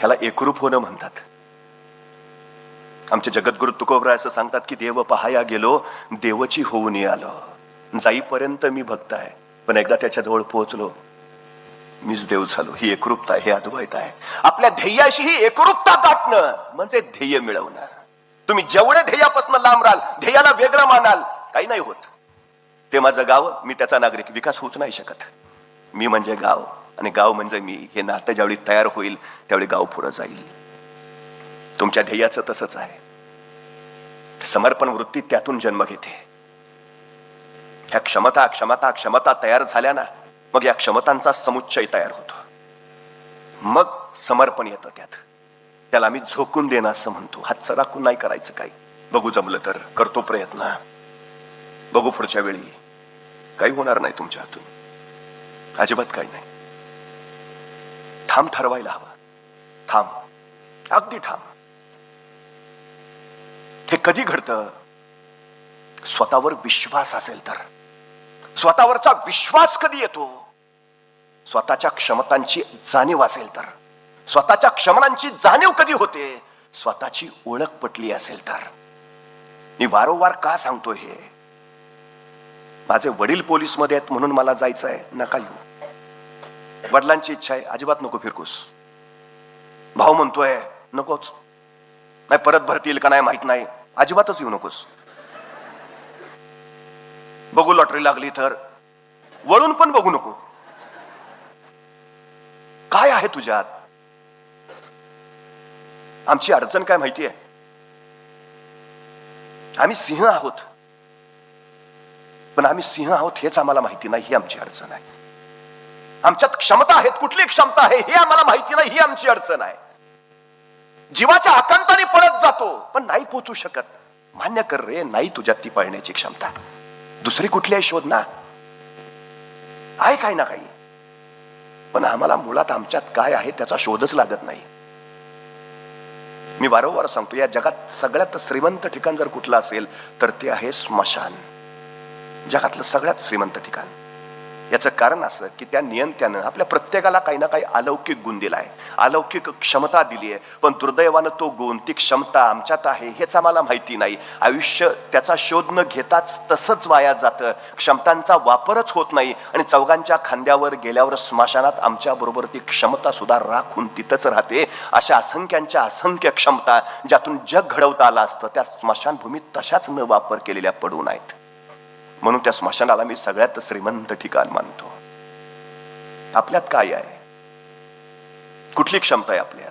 ह्याला एकरूप होणं म्हणतात. आमचे जगद्गुरु तुकोबराय असं सांगतात की देव पहाया गेलो देवची होऊन आलो. जाईपर्यंत मी भक्त आहे पण एकदा त्याच्याजवळ पोहोचलो मीच देव झालो. ही एकरूपता हे अद्वैत आहे. आपल्या ध्येयाशी ही एकरूपता गाठणं म्हणजे ध्येय मिळवणं. तुम्ही जेवढे ध्येयापासून लांब राहाल ध्येयाला वेगळं मानाल काही नाही होत. ते माझं गाव मी त्याचा नागरिक विकास होऊच नाही शकत. मी म्हणजे गाव. आणि गाव म्हणजे मी हे नातं ज्यावेळी तयार होईल त्यावेळी गाव पुढं जाईल. तुमच्या ध्येयाचं तसंच आहे. समर्पण वृत्ती त्यातून जन्म घेते. ह्या क्षमता क्षमता क्षमता तयार झाल्या ना मग या क्षमतांचा समुच्चय तयार होतो. मग समर्पण येतं त्यात. त्याला आम्ही झोकून देणं असं म्हणतो. हात राखून नाही करायचं काही. बघू जमलं तर करतो प्रयत्न. बघू पुढच्या वेळी. काही होणार नाही तुमच्या हातून. अजिबात काही नाही. ठाम ठरवायला हवं. ठाम. अगदी ठाम. हे कधी घडतं? स्वतःवर विश्वास असेल तर. स्वतःवरचा विश्वास कधी येतो? स्वतःच्या क्षमतांची जाणीव असेल तर. स्वतःच्या क्षमतांची जाणीव कधी होते? स्वतःची ओळख पटली असेल तर. मी वारंवार का सांगतो हे? माझे वडील पोलीसमध्ये आहेत म्हणून मला जायचं आहे नका येऊ. वडिलांची इच्छा आहे अजिबात नको फिरकूस. भाऊ म्हणतोय नकोच. नाही परत भरतील का नाही माहीत नाही. अजिबातच येऊ नकोस. बघू लॉटरी लागली तर. वळून पण बघू नको. काय आहे तुझ्यात? आमची अडचण काय माहिती आहे? आम्ही सिंह आहोत. पण आम्ही सिंह आहोत हेच आम्हाला माहिती नाही ही आमची अडचण आहे. आमच्यात क्षमता आहेत कुठली क्षमता आहे हे आम्हाला माहिती नाही ही आमची अडचण आहे. जीवाच्या आकांताने पळत जातो पण नाही पोचू शकत. मान्य कर रे नाही तुझ्यात ती पळण्याची क्षमता. दुसरी कुठली आहे शोध ना. आहे काही ना काही. पण आम्हाला मुळात आमच्यात काय आहे त्याचा शोधच लागत नाही. मी वारंवार सांगतो या जगात सगळ्यात श्रीमंत ठिकाण जर कुठलं असेल तर ते आहे स्मशान. जगातलं सगळ्यात श्रीमंत ठिकाण. याचं कारण असं की त्या नियंत्यानं आपल्या प्रत्येकाला काही ना काही अलौकिक गुण दिलाय. अलौकिक क्षमता दिली आहे. पण दुर्दैवानं तो गुण ती क्षमता आमच्यात आहे हेच आम्हाला माहिती नाही. आयुष्य त्याचा शोध न घेताच तसंच वाया जातं. क्षमतांचा वापरच होत नाही. आणि चौघांच्या खांद्यावर गेल्यावर स्मशानात आमच्या बरोबर ती क्षमता सुद्धा राखून तिथंच राहते. अशा असंख्यांच्या असंख्य क्षमता ज्यातून जग घडवता आलं असतं त्या स्मशानभूमीत तशाच न वापर केलेल्या पडून आहेत. म्हणून त्या स्मशानाला मी सगळ्यात श्रीमंत ठिकाण मानतो. आपल्यात काय आहे? कुठली क्षमता आहे आपल्यात?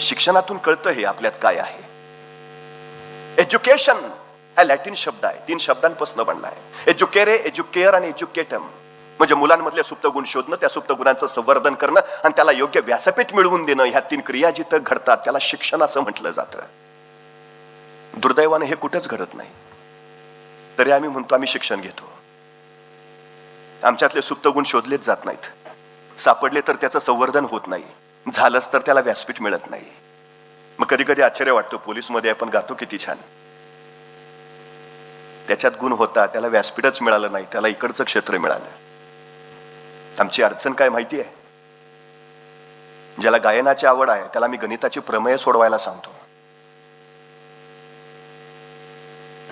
शिक्षणातून कळतं हे आपल्यात काय आहे. एज्युकेशन हा लॅटिन शब्द आहे. तीन शब्दांपासून बनला आहे. एज्युकेरे एज्युकेअर आणि एज्युकेटम म्हणजे मुलांमधले सुप्त गुण शोधणं त्या सुप्त गुणांचं संवर्धन करणं आणि त्याला योग्य व्यासपीठ मिळवून देणं ह्या तीन क्रिया जिथं घडतात त्याला शिक्षण असं म्हटलं जातं. दुर्दैवाने हे कुठंच घडत नाही. तरी आम्ही म्हणतो आम्ही शिक्षण घेतो. आमच्यातले सुप्त गुण शोधलेच जात नाहीत. सापडले तर त्याचं संवर्धन होत नाही. झालंच तर त्याला व्यासपीठ मिळत नाही. मग कधी कधी आश्चर्य वाटतो पोलीसमध्ये आपण गातो किती छान. त्याच्यात गुण होता त्याला व्यासपीठच मिळालं नाही त्याला इकडचं क्षेत्र मिळालं. आमची अडचण काय माहिती आहे? ज्याला गायनाची आवड आहे त्याला मी गणिताची प्रमेय सोडवायला सांगतो.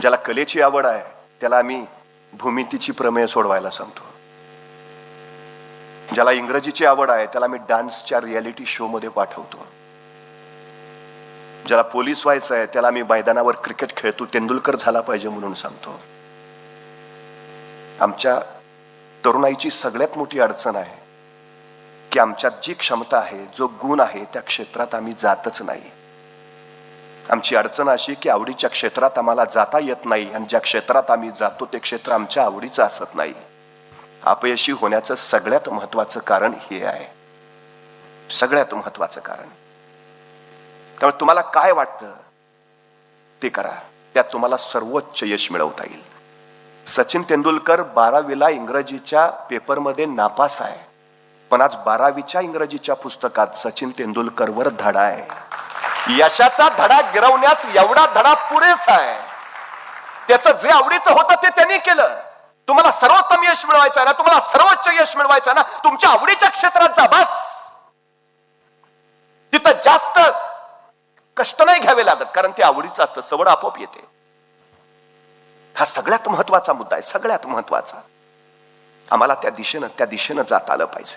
ज्याला कलेची आवड आहे त्याला आम्ही भूमितीची प्रमेय सोडवायला सांगतो. ज्याला इंग्रजीची आवड आहे त्याला मी डान्सच्या रियालिटी शो मध्ये पाठवतो. ज्याला पोलीस व्हायचं आहे त्याला मी मैदानावर क्रिकेट खेळतो तेंडुलकर झाला पाहिजे म्हणून सांगतो. आमच्या तरुणाईची सगळ्यात मोठी अडचण आहे की आमच्यात जी क्षमता आहे जो गुण आहे त्या क्षेत्रात आम्ही जातच नाही. आमची अडचण अशी की आवडीच्या क्षेत्रात आम्हाला जाता येत नाही आणि ज्या क्षेत्रात आम्ही जातो ते क्षेत्र आमच्या आवडीचं असत नाही. अपयशी होण्याचं सगळ्यात महत्वाचं कारण हे आहे. सगळ्यात महत्वाचं कारण. त्यामुळे तुम्हाला काय वाटतं? ते करा. त्यात तुम्हाला सर्वोच्च यश मिळवता येईल. सचिन तेंडुलकर बारावीला इंग्रजीच्या पेपरमध्ये नापास आहे. पण आज बारावीच्या इंग्रजीच्या पुस्तकात सचिन तेंडुलकरवर धडा आहे. यशाचा धडा गिरवण्यास एवढा धडा पुरेसा आहे. त्याचं जे आवडीचं होतं ते त्यांनी केलं. तुम्हाला सर्वोत्तम यश मिळवायचं आहे ना तुम्हाला सर्वोच्च यश मिळवायचं आहे ना तुमच्या आवडीच्या क्षेत्रात जा बस. तिथं जास्त कष्ट नाही घ्यावे लागत कारण ते आवडीचं असतं सवड आपोआप येते. हा सगळ्यात महत्त्वाचा मुद्दा आहे सगळ्यात महत्त्वाचा आम्हाला त्या दिशेनं त्या दिशेनं जात आलं पाहिजे.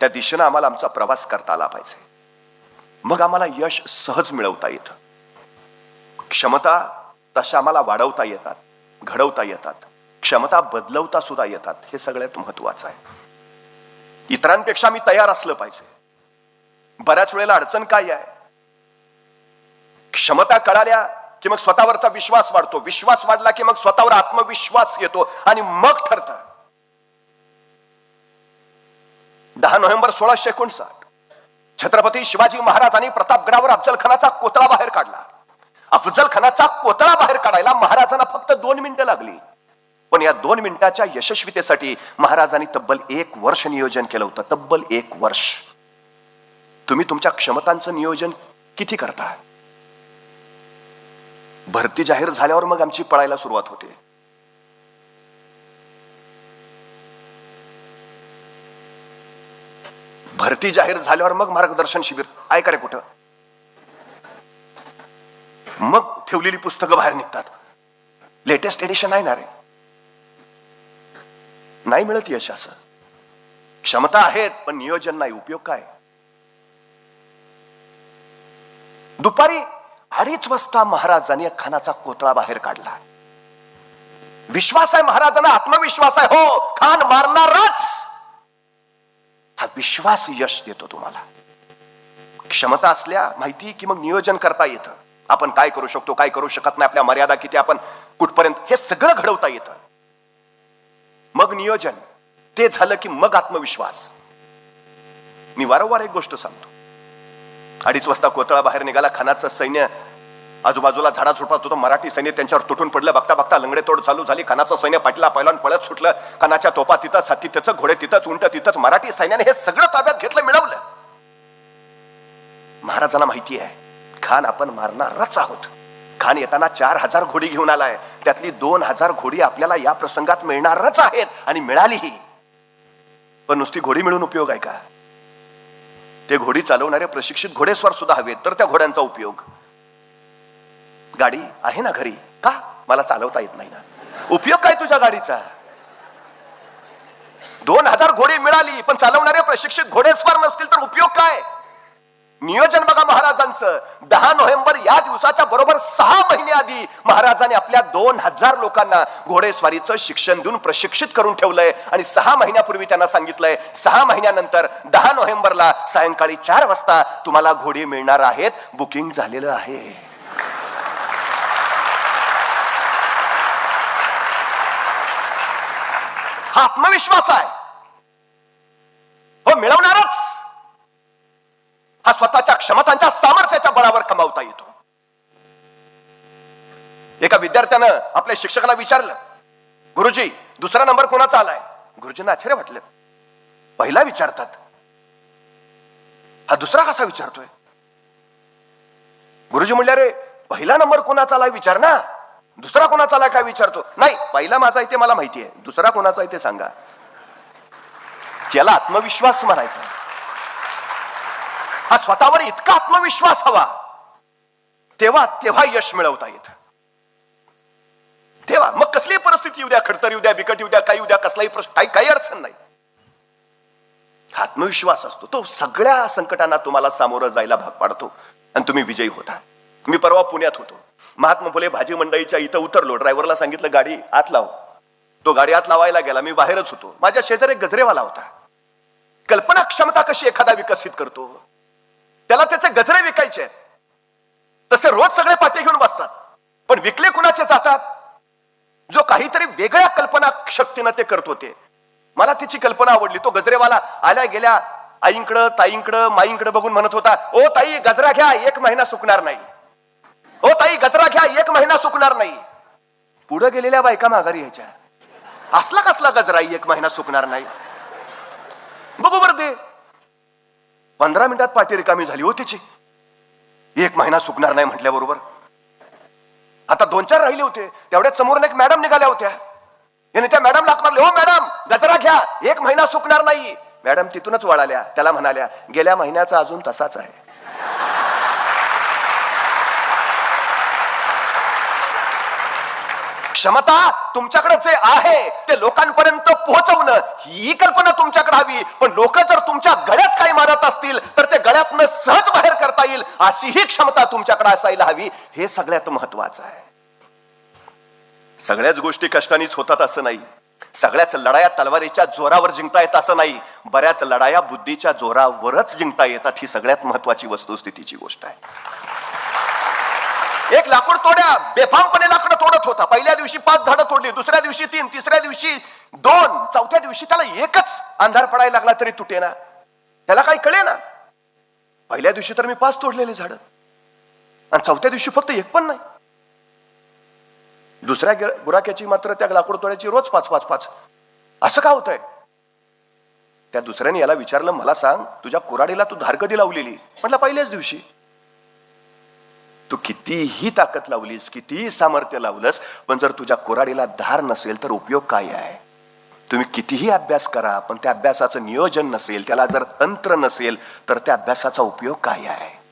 त्या दिशेनं आम्हाला आमचा प्रवास करता आला पाहिजे. मग आम्हाला यश सहज मिळवता येतं. क्षमता तशा आम्हाला वाढवता येतात घडवता येतात क्षमता बदलवता सुद्धा येतात हे सगळ्यात महत्वाचं आहे. इतरांपेक्षा मी तयार असलं पाहिजे. बऱ्याच वेळेला अडचण काय आहे? क्षमता कळाल्या की मग स्वतःवरचा विश्वास वाढतो. विश्वास वाढला की मग स्वतःवर आत्मविश्वास येतो आणि मग ठरत. दहा नोव्हेंबर सोळाशे एकोणसाठ. छत्रपती शिवाजी महाराजांनी प्रतापगडावर अफजल खानाचा कोतळा बाहेर काढला. अफजल खानाचा कोतळा बाहेर काढायला महाराजांना फक्त दोन मिनिटं लागली. पण या दोन मिनिटाच्या यशस्वीतेसाठी महाराजांनी तब्बल एक वर्ष नियोजन केलं होतं. तब्बल एक वर्ष. तुम्ही तुमच्या क्षमतांचं नियोजन किती करता? भरती जाहीर झाल्यावर मग आमची पळायला सुरुवात होते. भरती जाहीर झाल्यावर मग मार्गदर्शन शिबिर. आहे रे कुठं? मग ठेवलेली पुस्तकं बाहेर निघतात. लेटेस्ट एडिशन आहे ना रे. नाही मिळत यश असं. क्षमता आहेत पण नियोजन नाही. उपयोग काय? दुपारी अडीच वाजता महाराजांनी खानाचा कोतळा बाहेर काढला. विश्वास आहे महाराजांना आत्मविश्वास आहे. हो खान मारणारच! विश्वास यश देतो तुम्हाला. क्षमता असल्या माहिती की मग नियोजन करता येतं. आपण काय करू शकतो काय करू शकत नाही आपल्या मर्यादा किती आपण कुठपर्यंत हे सगळं घडवता येतं. मग नियोजन ते झालं की मग आत्मविश्वास. मी वारंवार एक गोष्ट सांगतो. अडीच वाजता कोतळा बाहेर निघाला खानाचं सैन्य आजूबाजूला झाडा झुडपात होतं मराठी सैन्य त्यांच्यावर तुटून पडलं. बघता बघता लंगडे तोड चालू झाली. खानाचं सैन्य पाटला पैलवान पळत सुटलं. खानाच्या तोपा तिथंच हाती तिथं घोडे तिथंच उंट तिथंच. मराठी सैन्याने हे सगळं ताब्यात घेतलं मिळवलं. महाराजांना माहिती आहे खान आपण मारणारच आहोत. खान येताना चार हजार घोडी घेऊन आलाय. त्यातली दोन हजार घोडी आपल्याला या प्रसंगात मिळणारच आहेत आणि मिळालीही. पण नुसती घोडी मिळून उपयोग आहे का? ते घोडी चालवणारे प्रशिक्षित घोडेस्वार सुद्धा हवेत तर त्या घोड्यांचा उपयोग. गाडी आहे ना घरी? का? मला चालवता येत नाही ना. उपयोग काय तुझ्या गाडीचा? दोन हजार घोडी मिळाली पण चालवणारे प्रशिक्षित घोडेस्वार नसतील तर उपयोग काय? नियोजन बघा महाराजांचं. दहा नोव्हेंबर या दिवसाच्या बरोबर सहा महिने आधी महाराजांनी आपल्या दोन हजार लोकांना घोडेस्वारीचं शिक्षण देऊन प्रशिक्षित करून ठेवलंय आणि सहा महिन्यापूर्वी त्यांना सांगितलंय सहा महिन्यानंतर दहा नोव्हेंबरला सायंकाळी चार वाजता तुम्हाला घोडे मिळणार आहेत. बुकिंग झालेलं आहे. हा आत्मविश्वास आहे. हो मिळवणारच. हा स्वतःच्या क्षमतांच्या सामर्थ्याच्या बळावर कमावता येतो. एका विद्यार्थ्यानं आपल्या शिक्षकाला विचारलं गुरुजी दुसरा नंबर कोणाचा आलाय? गुरुजींना आश्चर्य वाटलं. पहिला विचारतात हा दुसरा कसा विचारतोय? गुरुजी म्हणले रे पहिला नंबर कोणाचा आलाय विचार ना. दुसरा कोणाचा काय विचारतो? नाही पहिला माझा इथे मला माहिती आहे. दुसरा कोणाचा इथे सांगा. याला आत्मविश्वास म्हणायचा. हा स्वतःवर इतका आत्मविश्वास हवा. तेव्हा तेव्हा यश मिळवता येत. तेव्हा मग कसली परिस्थिती येऊ द्या खडतर येऊ द्या बिकट येऊ द्या काही येऊ द्या कसलाही प्रश्न काही काही अडचण नाही. आत्मविश्वास असतो. तो सगळ्या संकटांना तुम्हाला सामोरं जायला भाग पाडतो. आणि तुम्ही विजयी होता. मी परवा पुण्यात होतो. महात्मा फुले भाजी मंडईच्या इथं उतरलो. ड्रायव्हरला सांगितलं गाडी आत लाव. तो गाडी आत लावायला गेला. मी बाहेरच होतो. माझ्या शेजारी एक गजरेवाला होता. कल्पना क्षमता कशी एखादा विकसित करतो? त्याला त्याचे गजरे विकायचे तसे रोज सगळे पाते घेऊन बसतात. पण विकले कुणाचे जातात? जो काहीतरी वेगळ्या कल्पना शक्तीनं ते करत होते. मला त्याची कल्पना आवडली. तो गजरेवाला आल्या गेल्या आईंकडं ताईंकडं माईंकडं बघून म्हणत होता ओ ताई गजरा घ्या. एक महिना सुकणार नाही. हो ताई गजरा घ्या एक महिना सुकणार नाही. पुढे गेलेल्या बायका माघारी यायच्या. असला कसला गजरा एक महिना सुकणार नाही. बघू बर ते. पंधरा मिनिटात पाठी रिकामी झाली हो तिची. एक महिना सुकणार नाही म्हटल्याबरोबर. आता दोन चार राहिले होते. तेवढ्यात समोरून एक मॅडम निघाल्या होत्या. याने त्या मॅडम लाख मारले हो मॅडम गजरा घ्या एक महिना सुकणार नाही. मॅडम तिथूनच वळाल्या. त्याला म्हणाल्या गेल्या महिन्याचा अजून तसाच आहे. क्षमता तुमच्याकडे जे आहे. ते लोकांपर्यंत पोहोचवणं ही कल्पना तुमच्याकडे हवी. पण लोक जर तुमच्या गळ्यात काही मारत असतील तर ते गळ्यातनं सहज बाहेर करता येईल अशी ही क्षमता तुमच्याकडे असायला हवी. हे सगळ्यात महत्वाचं आहे. सगळ्याच गोष्टी कष्टानेच होतात असं नाही. सगळ्याच लढाया तलवारीच्या जोरावर जिंकता येत असं नाही. बऱ्याच लढाया बुद्धीच्या जोरावरच जिंकता येतात. ही सगळ्यात महत्वाची वस्तुस्थितीची गोष्ट आहे. एक लाकूड तोड्या बेफामपणे लाकडं तोडत होता. पहिल्या दिवशी पाच झाडं तोडली दुसऱ्या दिवशी तीन तिसऱ्या दिवशी दोन चौथ्या दिवशी त्याला एकच अंधार पडायला लागला तरी तुटेना. त्याला काही कळे ना पहिल्या दिवशी तर मी पाच तोडलेले झाडं. आणि चौथ्या दिवशी फक्त एक पण नाही. दुसऱ्या गुराख्याची मात्र त्या लाकूड तोड्याची रोज पाच पाच पाच. असं का होतंय? त्या दुसऱ्याने याला विचारलं मला सांग तुझ्या कुराडीला तू धार कधी लावलेली. म्हटलं पहिल्याच दिवशी. तू कितीही ताकद लावलीस कितीही सामर्थ्य लावलंस पण जर तुझ्या कुराडीला धार नसेल तर उपयोग काय आहे? तुम्ही कितीही अभ्यास करा पण त्या अभ्यासाचं नियोजन नसेल त्याला जर तंत्र नसेल तर त्या अभ्यासाचा उपयोग काय आहे?